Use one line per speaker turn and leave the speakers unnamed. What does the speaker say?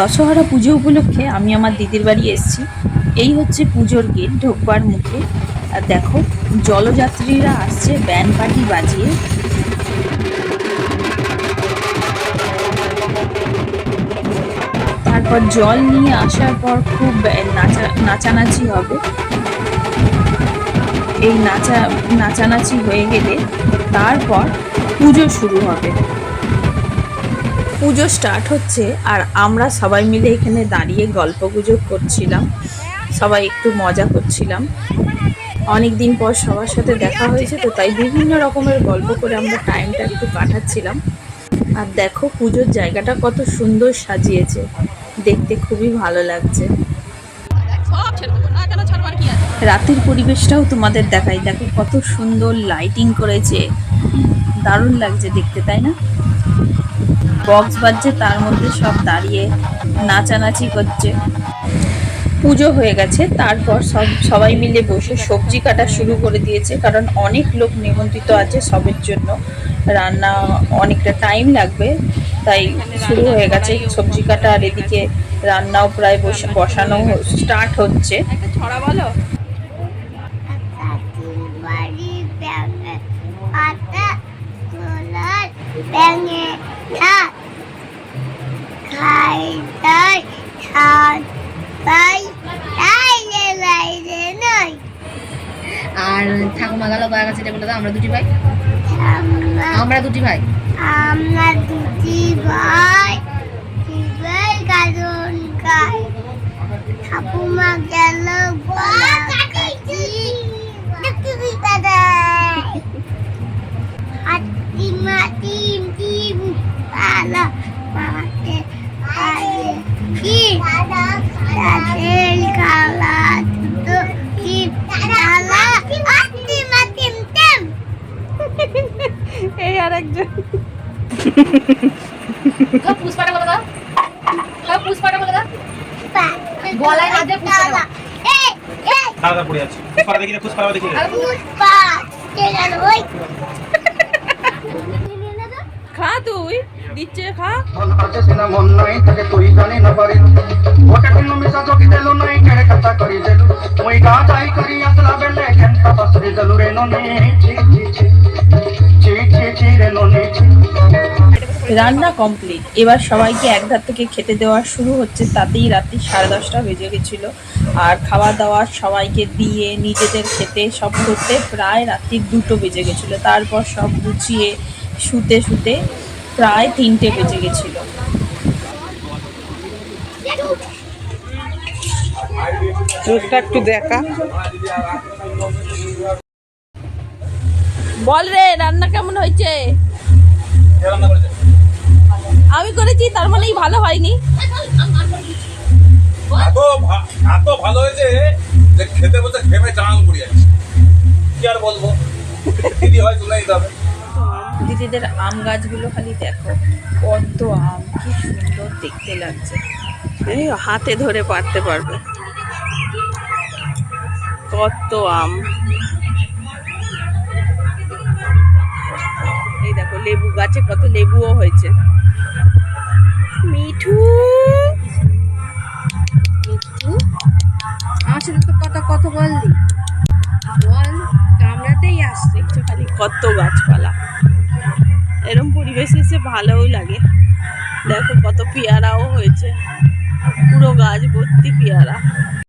দশহরা পুজো উপলক্ষে আমি আমার দিদির বাড়ি এসেছি। এই হচ্ছে পুজোর গেট ঢোকবার মুখে। আর দেখো, জলযাত্রীরা আসছে ব্যান্ড পার্টি বাজিয়ে। তারপর জল নিয়ে আসার পর খুব নাচা, নাচানাচি হবে। এই নাচা, নাচানাচি হয়ে গেলে তারপর পুজো শুরু হবে। পুজো স্টার্ট হচ্ছে আর আমরা সবাই মিলে এখানে দাঁড়িয়ে গল্প গুজব করছিলাম। সবাই একটু মজা করছিলাম। অনেক দিন পর সবার সাথে দেখা হয়েছে, তো তাই বিভিন্ন রকমের গল্প করে আমরা টাইমটা একটু কাটাচ্ছিলাম। আর দেখো পুজোর জায়গাটা কত সুন্দর সাজিয়েছে। দেখতে খুবই ভালো লাগছে। রাতের পরিবেশটাও তোমাদের দেখাই। দেখো কত সুন্দর লাইটিং করেছে। দারুণ লাগছে দেখতে, তাই না? বক্স বাজছে, তার মধ্যে সব দাঁড়িয়ে নাচানাচি করছে। পুজো হয়ে গেছে, তারপর সব সবাই মিলে বসে সবজি কাটা শুরু করে দিয়েছে, কারণ অনেক লোক নিমন্ত্রিত আছে সবের জন্য। রান্না অনেকটা টাইম লাগবে, তাই শুরু হয়ে গেছে সবজি কাটা, আর এদিকে রান্নাও প্রায় বসে বসানো স্টার্ট হচ্ছে। ছড়া বলো
ব্যাঙে
আর ঠাকুমা গেল গয়া গেছে, এটা বলে দাও, আমরা দুটি ভাই।
আমরা
দুটি ভাই।
আমরা দুটি ভাই দিবের গাজন গাই। ঠাকুমা গেল গয়া
এই আর একজন
পুষ্পাটা বলে দাও পুষ্পাটা বলে দাও গলায় হাত দিয়ে পুষ্পা দাও।
এই এই।
দাদা পড়ে আছে। ফুসপাড়া দেখি ফুসপাড়া দেখি
পুষ্পা কে গেল ওই।
খা তুই দিচ্ছে খা।
আছে সিনা মন নাই তাকে তুই জানি না পারি ওটা কোনো মিশা জগি দেলু নাই কেড়ে কথা করি দেলু ওই গা যাই করি আসলা বেলে কেনটা বসরি দেলু রে ননে।
রান্না কমপ্লিট এবার সবাইকে এক ধার থেকে খেতে দেওয়া শুরু হচ্ছে তাতেই রাত্রি সাড়ে দশটা বেজে গেছিল। আর খাওয়া দাওয়া সবাইকে দিয়ে নিজেদের খেতে সব করতে প্রায় রাত্রি দুটো বেজে গেছিল। তারপর সব গুছিয়ে শুতে শুতে প্রায় তিনটে বেজে গেছিল।
একটু দেখা।
বল রে রান্না কেমন হয়েছে? করেছি তার মানেই ভালো হয়নি।
এত ভালো হয়েছে যে খেতে বলতে খেমে চান কি আর বলব? দিদি হয় হবে।
দিদিদের আম গাছগুলো খালি দেখো কত আম কি সুন্দর দেখতে লাগছে। এই হাতে ধরে পারতে পারবে। কত আম। এই দেখো লেবু গাছে কত লেবুও হয়েছে। মিঠু?
একটু আমার সাথে তো কথা কত বললি? বল কামড়াতেই আসছে।
খালি কত গাছপালা। এরম পরিবেশ এসে ভালোও লাগে। দেখো কত পেয়ারাও হয়েছে। পুরো গাছ ভর্তি পেয়ারা।